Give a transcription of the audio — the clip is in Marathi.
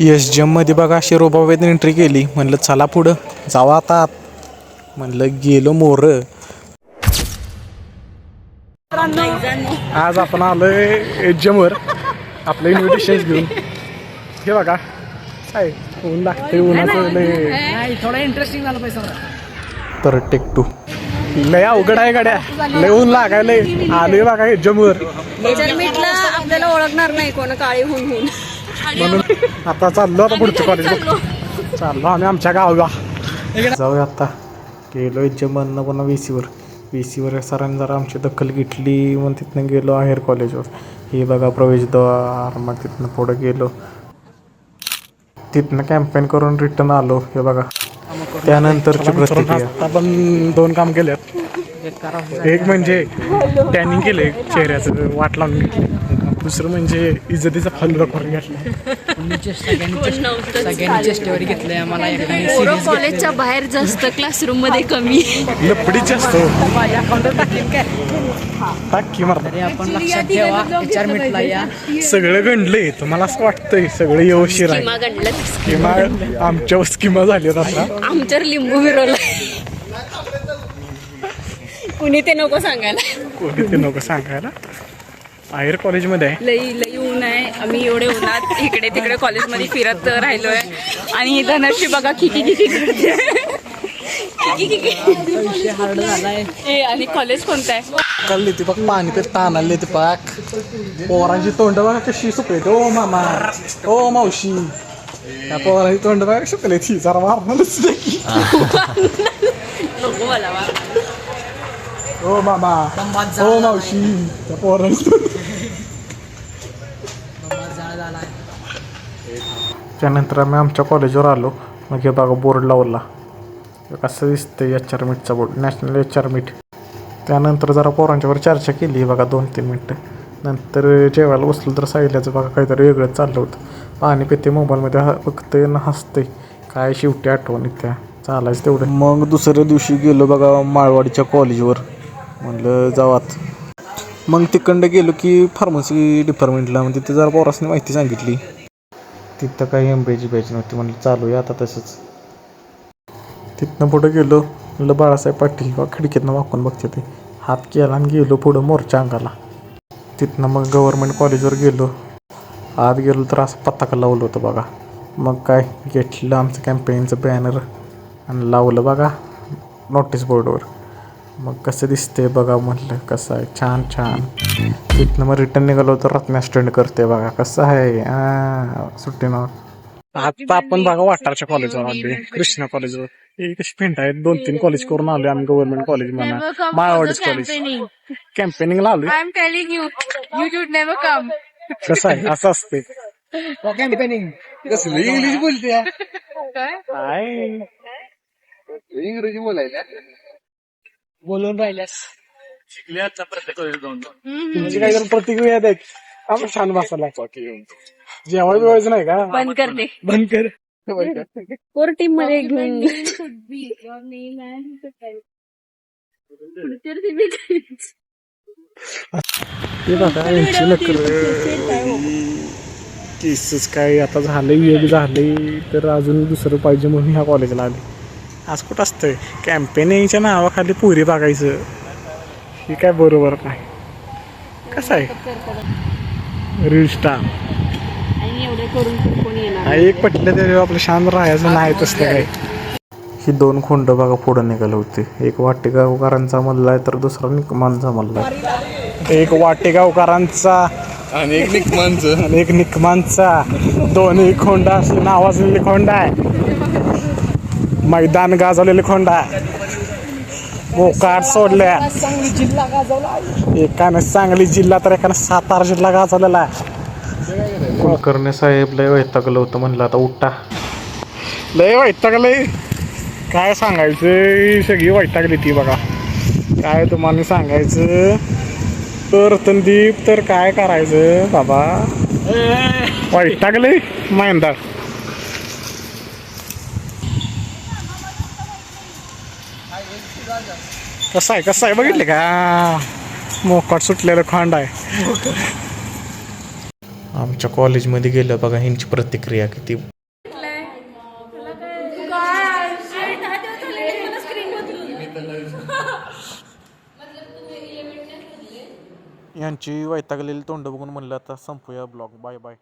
एस जी एममध्ये बघा शिरोबाबाईने एंट्री केली. म्हणलं चला पुढं जावा आता. म्हणलं गेलो मोर. आज आपण आलोय एस जी एमवर आपलं इन्व्हिटेशन घेऊन. हे बघा. काय ऊन लागते उन्हाचं थोडा इंटरेस्टिंग झालं पाहिजे सगळं. तर टेक टू. लय अवघड आहे गाड्या. लय ऊन लागायलंय. आलोय बघा आपल्याला ओळखणार नाही कोण काळी होऊन होऊन म्हणून आता चाललो आता पुढचं कॉलेज चाललो आम्ही आमच्या गावाला. जाऊया आता. गेलो जमन पुन्हा वी सीवर वी सीवर सरांनी जरा आमची दखल घेतली मग तिथनं गेलो आहेर कॉलेजवर हे बघा प्रवेशद्वार मग तिथनं पुढं गेलो. तिथनं कॅम्पेन करून रिटर्न आलो हे बघा. त्यानंतरची प्रतिक्रिया. आपण दोन काम केलेत. एक म्हणजे टॅनिंग केले चेहऱ्याचं वाट लावून घेतली दुसरं म्हणजे इज्जतीचा फल करून घेतला चेष्टेवर घेतलंय आम्हाला एकदा सिरियस कॉलेजच्या बाहेर जास्त क्लासरूममध्ये कमी. टाकेल काय? टाकी मारता तरी आपण लक्षात ठेवा एच आर मिटला या. सगळं गणलंय तुम्हाला असं वाटतंय सगळं व्यवस्थित आहे. किमा गणलं स्किमा आमच्या स्किमा झाल्यात आता. आमच्यावर लिंबू फिरवलं कुणी ते नको सांगायला. कोणी ते नको सांगायला? आहेर कॉलेजमध्ये आहे. लई लई ऊन आहे. आम्ही एवढे उन्हात इकडे तिकडे कॉलेजमध्ये फिरत राहिलोय. आणि धनश्री बघा खिकी खिकी करते. हार्ड झालाय ए आणि कॉलेज कोणतं आहे? कल्ली ती बघ पाणी ते ताण आले ते पाक पोरांची तोंड बघा कशी सुकले ओ मामा ओ मावशी. त्या पोरांची तोंड बघा सुकले ती. जरा मारणारच नाही नको मला वा. ओ मामा ओ मावशी. त्या पोरांची तोंड त्यानंतर आम्ही आमच्या कॉलेजवर आलो. मग हे बघा बोर्ड लावला. कसं दिसतं H R मीटचा board national H R meet त्यानंतर जरा पोरांच्यावर चर्चा केली बघा दोन तीन मिनटं. नंतर जेवायला बसलं तर साहिल्याचं बघा काहीतरी वेगळंच चाललं होतं. पाणी पिते मोबाईलमध्ये बघते ना हसते काय शेवटी आठवण त्या. चालायचं तेवढं. मग दुसऱ्या दिवशी गेलो बघा माळवाडीच्या कॉलेजवर. म्हणलं जावात मग तिकडं गेलो की फार्मसी डिपार्टमेंटला म्हणजे तिथे जरा पोरासनी माहिती सांगितली. तिथं काही एमबीची बॅच नव्हती म्हणलं चालू आहे आता तसंच. तिथनं पुढं गेलो म्हणलं बाळासाहेब पाटील बा खिडकीतनं वाकून बघते ते. हात केला आणि गेलो पुढं मोर्चा अंगाला. तिथनं मग गव्हर्मेंट कॉलेजवर गेलो. आत गेलो तर असं पताका लावलं होतं बघा. मग काय घेतलं आमचं कॅम्पेनचं बॅनर आणि लावलं बघा नोटीस बोर्डवर मग कसं दिसते बघा म्हटलं कसं आहे? छान छान. तिथनं मग रिटर्न निघालो तर रत्ना स्टँड करते बघा कसं आहे? आ, सुट्टी नाव आता आपण बघा वाटारच्या कॉलेजवर आलोय कृष्णा कॉलेजवर हे कशी पिंट आहेत दोन तीन कॉलेज करून आलोय आम्ही गव्हर्नमेंट कॉलेज म्हणा माळवाडीच कॉलेज कॅम्पेनिंगला आलोय. I am telling you you should never come कसं आहे? असं असते कॅम्पेनिंग इंग्लिश बोलते काय? इंग्रजी बोलायला. बोलून राहिल्यास. तुमची काही जर प्रतिक्रिया द्यायच आम्ही छान बसायला. जेवायला बिवायचं नाही का? बंद करते बंद कर. कोर टीममध्ये घेऊन ते बघा यांची नकर केसच काय आता झालंय एक झालंय. तर अजून दुसरं पाहिजे म्हणून ह्या कॉलेजला आले आज कुठं असतंय? कॅम्पेनिंगच्या नावाखाली पुरी बघायचं. हे काय बरोबर नाही. कसं आहे? हा, एक पटलं तरी आपलं शांत राहायचं नाही तसलं काय. ही दोन खोंड बघा पुढे निघाले होते. एक वाटेगावकरांचा मल्ला आहे तर दुसरा निकमानचा मल्ला आहे. एक वाटेगावकरांचा आणि एक निकमांचं. आणि एक निकमानचा दोन्ही खोंड असले नाव असलेले खोंड आहे. मैदान गाजवलेले खोंड आहे. मोकाट सोडल्या. सांगली जिल्हा गाजवला एकानं सांगली जिल्हा तर एकानं सातारा जिल्हा गाजवलेला कुलकर्णी साहेब लय वैतागलं होतं म्हणलं आता उठा. लय वैतागलंय. काय सांगायचं ही सगळी वैतागली ती बघा. काय तुम्हाला सांगायचं? तर रतनदीप तर काय करायचं बाबा? वैतागले मायंदार कसं आहे कसं आहे? बघितले का? मोकाट सुटलेलं खांड आहे. आमच्या कॉलेजमध्ये गेलं बघा ह्यांची प्रतिक्रिया किती. यांची वैतागलेली तोंड बघून म्हणलं आता संपूया ब्लॉग. Bye bye.